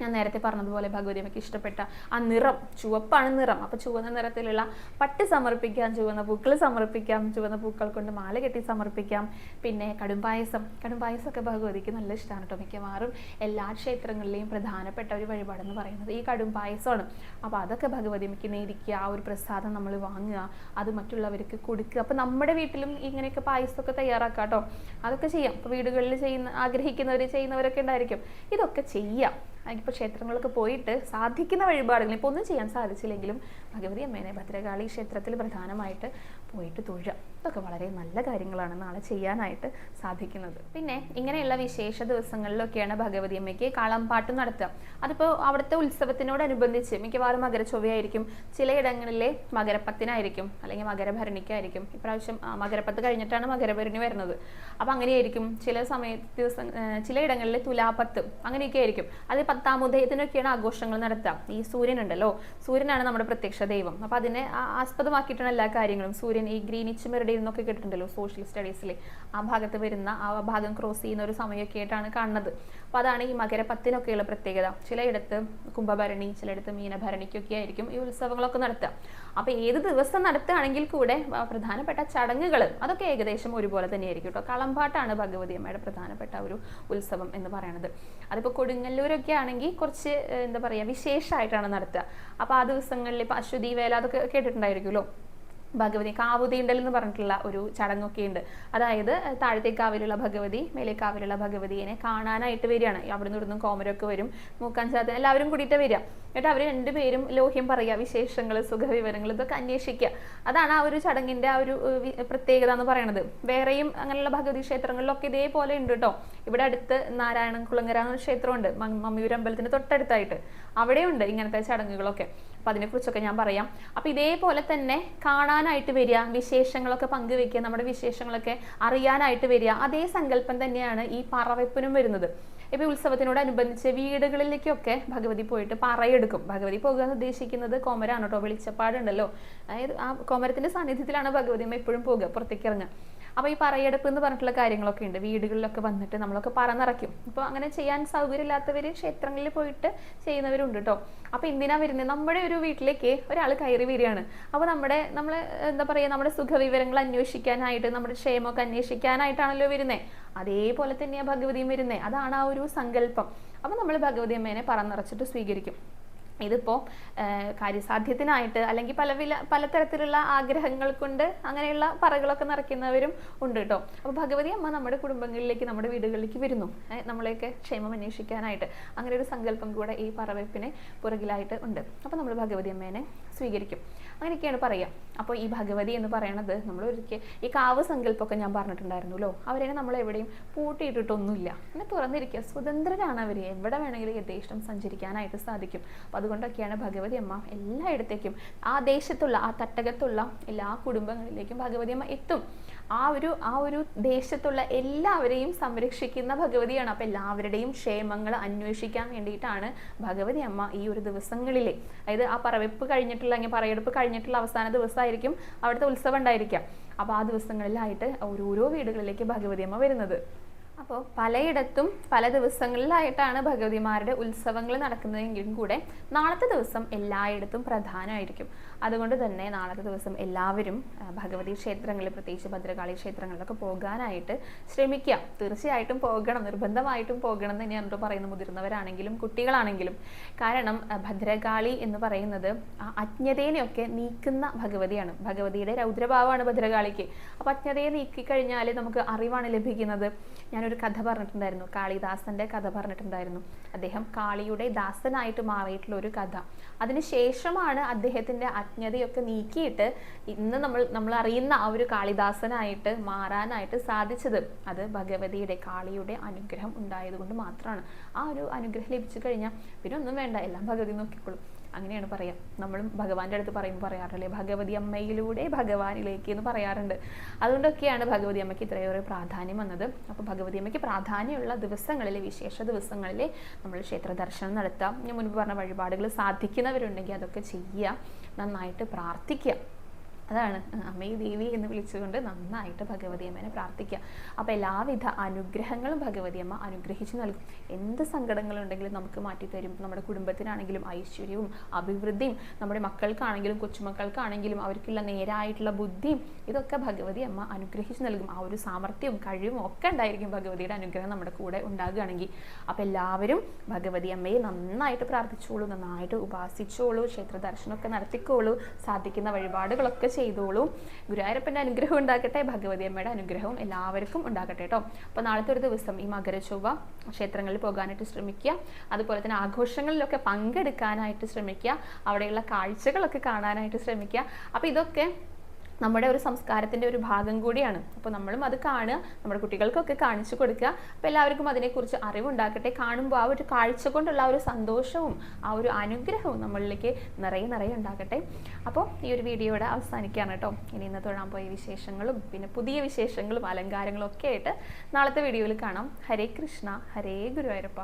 ഞാൻ നേരത്തെ പറഞ്ഞതുപോലെ ഭഗവതി അമ്മയ്ക്ക് ഇഷ്ടപ്പെട്ട ആ നിറം ചുവപ്പാണ് നിറം. അപ്പോൾ ചുവന്ന നിറത്തിലുള്ള പട്ട് സമർപ്പിക്കാം ചുവന്ന പൂക്കൾ സമർപ്പിക്കാം ചുവന്ന പൂക്കൾ കൊണ്ട് മാല കെട്ടി സമർപ്പിക്കാം. പിന്നെ കടും പായസം. കടും കടുംപായസമൊക്കെ ഭഗവതിക്ക് നല്ല ഇഷ്ടമാണ് കേട്ടോ. മിക്കവാറും എല്ലാ ക്ഷേത്രങ്ങളിലെയും പ്രധാനപ്പെട്ട ഒരു വഴിപാടെന്ന് പറയുന്നത് ഈ കടും പായസമാണ്. അപ്പോൾ അതൊക്കെ ഭഗവതി അമ്മയ്ക്ക് നേദിക്കുക ആ ഒരു പ്രസാദം നമ്മൾ വാങ്ങുക അത് മറ്റുള്ളവർക്ക് കൊടുക്കുക. അപ്പോൾ നമ്മുടെ വീട്ടിലും ഇങ്ങനെയൊക്കെ പായസമൊക്കെ തയ്യാറാക്കാം കേട്ടോ. അതൊക്കെ ചെയ്യാം. വീടുകളിൽ ചെയ്യുന്ന ആഗ്രഹിക്കുന്നവർ ചെയ്യുന്നവരൊക്കെ ഉണ്ടായിരിക്കും. ഇതൊക്കെ ചെയ്യാം. ഇപ്പോൾ ക്ഷേത്രങ്ങളൊക്കെ പോയിട്ട് സാധിക്കുന്ന വഴിപാടുകൾ. ഇപ്പോൾ ഒന്നും ചെയ്യാൻ സാധിച്ചില്ലെങ്കിലും ഭഗവതി അമ്മേനെ ഭദ്രകാളി ക്ഷേത്രത്തിൽ പ്രധാനമായിട്ട് പോയിട്ട് തൊഴുക. ഇതൊക്കെ വളരെ നല്ല കാര്യങ്ങളാണ് നാളെ ചെയ്യാനായിട്ട് സാധിക്കുന്നത്. പിന്നെ ഇങ്ങനെയുള്ള വിശേഷ ദിവസങ്ങളിലൊക്കെയാണ് ഭഗവതി അമ്മയ്ക്ക് കളംപാട്ട് നടത്തുക. അതിപ്പോൾ അവിടുത്തെ ഉത്സവത്തിനോടനുബന്ധിച്ച് മിക്കവാറും മകരച്ചൊവ്വയായിരിക്കും. ചിലയിടങ്ങളിലെ മകരപ്പത്തിനായിരിക്കും അല്ലെങ്കിൽ മകരഭരണിക്കായിരിക്കും. ഇപ്രാവശ്യം മകരപ്പത്ത് കഴിഞ്ഞിട്ടാണ് മകരഭരണി വരുന്നത്. അപ്പോൾ അങ്ങനെയായിരിക്കും ചില സമയ ദിവസം ചിലയിടങ്ങളിൽ തുലാപത്ത് അങ്ങനെയൊക്കെ ആയിരിക്കും അത് പത്താം ഉദയത്തിനൊക്കെയാണ് ആഘോഷങ്ങൾ നടത്തുക. ഈ സൂര്യനുണ്ടല്ലോ. സൂര്യനാണ് നമ്മുടെ പ്രത്യക്ഷ ദൈവം അപ്പോൾ അതിനെ ആസ്പദമാക്കിയിട്ടാണ് എല്ലാ കാര്യങ്ങളും. സൂര്യൻ ഈ ഗ്രീനിച്ച് എന്നൊക്കെ കേട്ടിട്ടുണ്ടല്ലോ സോഷ്യൽ സ്റ്റഡീസിൽ ആ ഭാഗത്ത് വരുന്ന ആ ഭാഗം ക്രോസ് ചെയ്യുന്ന ഒരു സമയമൊക്കെ ആയിട്ടാണ് കാണുന്നത്. അപ്പോൾ അതാണ് ഈ മകരപ്പത്തിനൊക്കെയുള്ള പ്രത്യേകത. ചിലയിടത്ത് കുംഭഭരണി ചിലയിടത്ത് മീനഭരണിക്കൊക്കെ ആയിരിക്കും ഈ ഉത്സവങ്ങളൊക്കെ നടത്തുക. അപ്പോൾ ഏത് ദിവസം നടത്തുകയാണെങ്കിൽ കൂടെ പ്രധാനപ്പെട്ട ചടങ്ങുകൾ അതൊക്കെ ഏകദേശം ഒരുപോലെ തന്നെയായിരിക്കും കേട്ടോ. കളമ്പാട്ടാണ് ഭഗവതി അമ്മയുടെ പ്രധാനപ്പെട്ട ഒരു ഉത്സവം എന്ന് പറയുന്നത് അതിപ്പോൾ കൊടുങ്ങല്ലൂരൊക്കെ ആണെങ്കിൽ കുറച്ച് എന്താ പറയുക വിശേഷമായിട്ടാണ് നടത്തുക. അപ്പോൾ ആ ദിവസങ്ങളിൽ ഇപ്പോൾ അശ്വതി വേല അതൊക്കെ കേട്ടിട്ടുണ്ടായിരിക്കുമല്ലോ? ഭഗവതി കാവുതീണ്ടൽ എന്ന് പറഞ്ഞിട്ടുള്ള ഒരു ചടങ്ങൊക്കെ ഉണ്ട് അതായത് താഴത്തേക്കാവിലുള്ള ഭഗവതി മേലേക്കാവിലുള്ള ഭഗവതിയെ കാണാനായിട്ട് വരികയാണ്. അവിടുന്ന് ഇവിടുന്ന് കോമരൊക്കെ വരും. മൂക്കാഞ്ചാത്ത എല്ലാവരും കൂടിയിട്ട് വരിക. എന്നിട്ട് അവർ രണ്ടുപേരും ലോഹ്യം പറയുക വിശേഷങ്ങൾ സുഖവിവരങ്ങൾ ഇതൊക്കെ അന്വേഷിക്കുക. അതാണ് ആ ഒരു ചടങ്ങിന്റെ ആ ഒരു പ്രത്യേകത എന്ന് പറയുന്നത് വേറെയും അങ്ങനെയുള്ള ഭഗവതി ക്ഷേത്രങ്ങളിലൊക്കെ ഇതേപോലെ ഉണ്ട് കേട്ടോ ഇവിടെ അടുത്ത് നാരായണൻ കുളങ്ങര ക്ഷേത്രമുണ്ട് മമ്മിയൂർ അമ്പലത്തിന് തൊട്ടടുത്തായിട്ട്. അവിടെയുണ്ട് ഇങ്ങനത്തെ ചടങ്ങുകളൊക്കെ. അപ്പൊ അതിനെക്കുറിച്ചൊക്കെ ഞാൻ പറയാം. അപ്പോൾ ഇതേപോലെ തന്നെ കാണാനായിട്ട് വരിക വിശേഷങ്ങളൊക്കെ പങ്കുവെക്കുക നമ്മുടെ വിശേഷങ്ങളൊക്കെ അറിയാനായിട്ട് വരിക അതേ സങ്കല്പം തന്നെയാണ് ഈ പറവെപ്പിനും വരുന്നത്. ഇപ്പൊ ഈ ഉത്സവത്തിനോടനുബന്ധിച്ച് വീടുകളിലേക്കൊക്കെ ഭഗവതി പോയിട്ട് പറയെടുക്കും. ഭഗവതി പോകുക എന്ന് ഉദ്ദേശിക്കുന്നത് കോമരാണ്? കേട്ടോ വെളിച്ചപ്പാടുണ്ടല്ലോ. അതായത് ആ കോമരത്തിന്റെ സാന്നിധ്യത്തിലാണ് ഭഗവതി എപ്പോഴും പോകുക പുറത്തേക്ക് ഇറങ്ങുക. അപ്പോൾ ഈ പറയെടുപ്പ് എന്ന് പറഞ്ഞിട്ടുള്ള കാര്യങ്ങളൊക്കെ ഉണ്ട്. വീടുകളിലൊക്കെ വന്നിട്ട് നമ്മളൊക്കെ പറ നിറയ്ക്കും അങ്ങനെ ചെയ്യാൻ സൗകര്യമില്ലാത്തവർ ക്ഷേത്രങ്ങളിൽ പോയിട്ട് ചെയ്യുന്നവരുണ്ട് കേട്ടോ അപ്പോൾ എന്തിനാ വരുന്നത് നമ്മുടെ ഒരു വീട്ടിലേക്ക് ഒരാൾ കയറി വരികയാണ്. അപ്പോൾ നമ്മുടെ നമ്മൾ എന്താ പറയുക നമ്മുടെ സുഖവിവരങ്ങൾ അന്വേഷിക്കാനായിട്ട് നമ്മുടെ ക്ഷേമമൊക്കെ അന്വേഷിക്കാനായിട്ടാണല്ലോ വരുന്നത് അതേപോലെ തന്നെയാണ് ഭഗവതിയും വരുന്നത് അതാണ് ആ ഒരു സങ്കല്പം. അപ്പോൾ നമ്മൾ ഭഗവതി അമ്മേനെ പറ നിറച്ചിട്ട് സ്വീകരിക്കും. ഇതിപ്പോൾ കാര്യസാധ്യത്തിനായിട്ട് അല്ലെങ്കിൽ പല വില പലതരത്തിലുള്ള ആഗ്രഹങ്ങൾ കൊണ്ട് അങ്ങനെയുള്ള പറകളൊക്കെ നിറയ്ക്കുന്നവരും ഉണ്ട് കേട്ടോ. അപ്പോൾ ഭഗവതി അമ്മ നമ്മുടെ കുടുംബങ്ങളിലേക്ക് നമ്മുടെ വീടുകളിലേക്ക് വരുന്നു. നമ്മളെയൊക്കെ ക്ഷേമം അന്വേഷിക്കാനായിട്ട് അങ്ങനെ ഒരു സങ്കല്പം കൂടെ ഈ പറവെപ്പിന് പുറകിലായിട്ട് ഉണ്ട്. അപ്പോൾ നമ്മൾ ഭഗവതി അമ്മേനെ സ്വീകരിക്കും. അങ്ങനെയൊക്കെയാണ് പറയുക അപ്പോൾ ഈ ഭഗവതി എന്ന് പറയണത് നമ്മൾ ഒരിക്കൽ ഈ കാവ് സങ്കല്പമൊക്കെ ഞാൻ പറഞ്ഞിട്ടുണ്ടായിരുന്നല്ലോ അവരെ നമ്മൾ എവിടെയും പൂട്ടിയിട്ടിട്ടൊന്നുമില്ല. അങ്ങനെ തുറന്നിരിക്കുക. സ്വതന്ത്രരാണ് അവർ എവിടെ വേണമെങ്കിലും യഥേഷ്ടം സഞ്ചരിക്കാനായിട്ട് സാധിക്കും. അപ്പം അതുകൊണ്ടൊക്കെയാണ് ഭഗവതി അമ്മ എല്ലായിടത്തേക്കും ആ ദേശത്തുള്ള ആ തട്ടകത്തുള്ള എല്ലാ കുടുംബങ്ങളിലേക്കും ഭഗവതി അമ്മ എത്തും. ആ ഒരു ആ ഒരു ദേശത്തുള്ള എല്ലാവരെയും സംരക്ഷിക്കുന്ന ഭഗവതിയാണ്. അപ്പം എല്ലാവരുടെയും ക്ഷേമങ്ങൾ അന്വേഷിക്കാൻ വേണ്ടിയിട്ടാണ് ഭഗവതി അമ്മ ഈ ഒരു ദിവസങ്ങളിൽ അതായത് ആ പറവെപ്പ് കഴിഞ്ഞിട്ടുള്ള അല്ലെങ്കിൽ പറയെടുപ്പ് കഴിഞ്ഞിട്ടുള്ള അവസാന ദിവസമായിരിക്കും അവിടുത്തെ ഉത്സവം ഉണ്ടായിരിക്കാം അപ്പോൾ ആ ദിവസങ്ങളിലായിട്ട് ഓരോരോ വീടുകളിലേക്ക് ഭഗവതി അമ്മ വരുന്നത്. അപ്പോൾ പലയിടത്തും പല ദിവസങ്ങളിലായിട്ടാണ് ഭഗവതിമാരുടെ ഉത്സവങ്ങൾ നടക്കുന്നതെങ്കിലും കൂടെ നാളത്തെ ദിവസം എല്ലായിടത്തും പ്രധാനമായിരിക്കും. അതുകൊണ്ട് തന്നെ നാളത്തെ ദിവസം എല്ലാവരും ഭഗവതി ക്ഷേത്രങ്ങളിൽ പ്രത്യേകിച്ച് ഭദ്രകാളി ക്ഷേത്രങ്ങളിലൊക്കെ പോകാനായിട്ട് ശ്രമിക്കുക തീർച്ചയായിട്ടും പോകണം നിർബന്ധമായിട്ടും പോകണം എന്ന് തന്നെയാണ് പറയുന്ന മുതിർന്നവരാണെങ്കിലും കുട്ടികളാണെങ്കിലും. കാരണം ഭദ്രകാളി എന്ന് പറയുന്നത് ആ അജ്ഞതേനെയൊക്കെ നീക്കുന്ന ഭഗവതിയാണ്. ഭഗവതിയുടെ രൗദ്രഭാവമാണ് ഭദ്രകാളിക്ക്. അപ്പോൾ അജ്ഞതയെ നീക്കിക്കഴിഞ്ഞാൽ നമുക്ക് അറിവാണ് ലഭിക്കുന്നത്. ഞാനൊരു കഥ പറഞ്ഞിട്ടുണ്ടായിരുന്നു. കാളിദാസന്റെ കഥ പറഞ്ഞിട്ടുണ്ടായിരുന്നു. അദ്ദേഹം കാളിയുടെ ദാസനായിട്ട് മാറിയിട്ടുള്ള ഒരു കഥ അതിനുശേഷമാണ് അദ്ദേഹത്തിന്റെ അജ്ഞതയൊക്കെ നീക്കിയിട്ട് ഇന്ന് നമ്മൾ നമ്മൾ അറിയുന്ന ആ ഒരു കാളിദാസനായിട്ട് മാറാനായിട്ട് സാധിച്ചത് അത് ഭഗവതിയുടെ കാളിയുടെ അനുഗ്രഹം ഉണ്ടായതുകൊണ്ട് മാത്രമാണ്. ആ ഒരു അനുഗ്രഹം ലഭിച്ചു കഴിഞ്ഞാൽ പിന്നെ ഒന്നും വേണ്ട എല്ലാം ഭഗവതി നോക്കിക്കോളും. അങ്ങനെയാണ് പറയാം. നമ്മളും ഭഗവാന്റെ അടുത്ത് പറയുമ്പോൾ പറയാറില്ലേ ഭഗവതി അമ്മയിലൂടെ ഭഗവാനിലേക്ക് എന്ന് പറയാറുണ്ട്. അതുകൊണ്ടൊക്കെയാണ് ഭഗവതി അമ്മയ്ക്ക് ഇത്രയേറെ പ്രാധാന്യം വന്നത്. അപ്പോൾ ഭഗവതി അമ്മയ്ക്ക് പ്രാധാന്യമുള്ള ദിവസങ്ങളിലെ വിശേഷ ദിവസങ്ങളിൽ നമ്മൾ ക്ഷേത്ര ദർശനം നടത്താം. ഞാൻ മുൻപ് പറഞ്ഞ വഴിപാടുകൾ സാധിക്കുന്നവരുണ്ടെങ്കിൽ അതൊക്കെ ചെയ്യുക നന്നായിട്ട് പ്രാർത്ഥിക്കുക. അതാണ്. അമ്മയെ ദേവി എന്ന് വിളിച്ചുകൊണ്ട് നന്നായിട്ട് ഭഗവതി അമ്മേനെ പ്രാർത്ഥിക്കുക. അപ്പോൾ എല്ലാവിധ അനുഗ്രഹങ്ങളും ഭഗവതി അമ്മ അനുഗ്രഹിച്ചു നൽകും. എന്ത് സങ്കടങ്ങളുണ്ടെങ്കിലും നമുക്ക് മാറ്റിത്തരും. നമ്മുടെ കുടുംബത്തിനാണെങ്കിലും ഐശ്വര്യവും അഭിവൃദ്ധിയും നമ്മുടെ മക്കൾക്കാണെങ്കിലും കൊച്ചുമക്കൾക്കാണെങ്കിലും അവർക്കുള്ള നേരായിട്ടുള്ള ബുദ്ധിയും ഇതൊക്കെ ഭഗവതി അമ്മ അനുഗ്രഹിച്ചു നൽകും. ആ ഒരു സാമർഥ്യവും കഴിവും ഒക്കെ ഉണ്ടായിരിക്കും ഭഗവതിയുടെ അനുഗ്രഹം നമ്മുടെ കൂടെ ഉണ്ടാകുകയാണെങ്കിൽ. അപ്പോൾ എല്ലാവരും ഭഗവതി അമ്മയെ നന്നായിട്ട് പ്രാർത്ഥിച്ചോളൂ നന്നായിട്ട് ഉപാസിച്ചോളൂ ക്ഷേത്ര ദർശനമൊക്കെ നടത്തിക്കോളൂ സാധിക്കുന്ന വഴിപാടുകളൊക്കെ ചെയ്തോളൂ. ഗുരുവായൂരപ്പന്റെ അനുഗ്രഹം ഉണ്ടാക്കട്ടെ ഭഗവതി അമ്മയുടെ അനുഗ്രഹവും എല്ലാവർക്കും ഉണ്ടാകട്ടെ കേട്ടോ അപ്പോൾ നാളത്തെ ഒരു ദിവസം ഈ മകര ചൊവ്വ ക്ഷേത്രങ്ങളിൽ പോകാനായിട്ട് ശ്രമിക്കുക. അതുപോലെ തന്നെ ആഘോഷങ്ങളിലൊക്കെ പങ്കെടുക്കാനായിട്ട് ശ്രമിക്കുക. അവിടെയുള്ള കാഴ്ചകളൊക്കെ കാണാനായിട്ട് ശ്രമിക്കുക. അപ്പോൾ ഇതൊക്കെ നമ്മുടെ ഒരു സംസ്കാരത്തിന്റെ ഒരു ഭാഗം കൂടിയാണ്. അപ്പോൾ നമ്മളും അത് കാണുക നമ്മുടെ കുട്ടികൾക്കൊക്കെ കാണിച്ചു കൊടുക്കുക. അപ്പോൾ എല്ലാവർക്കും അതിനെക്കുറിച്ച് അറിവുണ്ടാക്കട്ടെ. കാണുമ്പോൾ ആ ഒരു കാഴ്ച കൊണ്ടുള്ള ആ ഒരു സന്തോഷവും ആ ഒരു അനുഗ്രഹവും നമ്മളിലേക്ക് നിറയെ നിറയെ ഉണ്ടാക്കട്ടെ അപ്പോൾ ഈ ഒരു വീഡിയോയുടെ അവസാനിക്കുകയാണ് കേട്ടോ. ഇനി ഇന്ന് തൊഴാൻ പോയ വിശേഷങ്ങളും പിന്നെ പുതിയ വിശേഷങ്ങളും അലങ്കാരങ്ങളും ഒക്കെ ആയിട്ട് നാളത്തെ വീഡിയോയിൽ കാണാം. ഹരേ കൃഷ്ണ ഹരേ ഗുരുവായൂരപ്പ.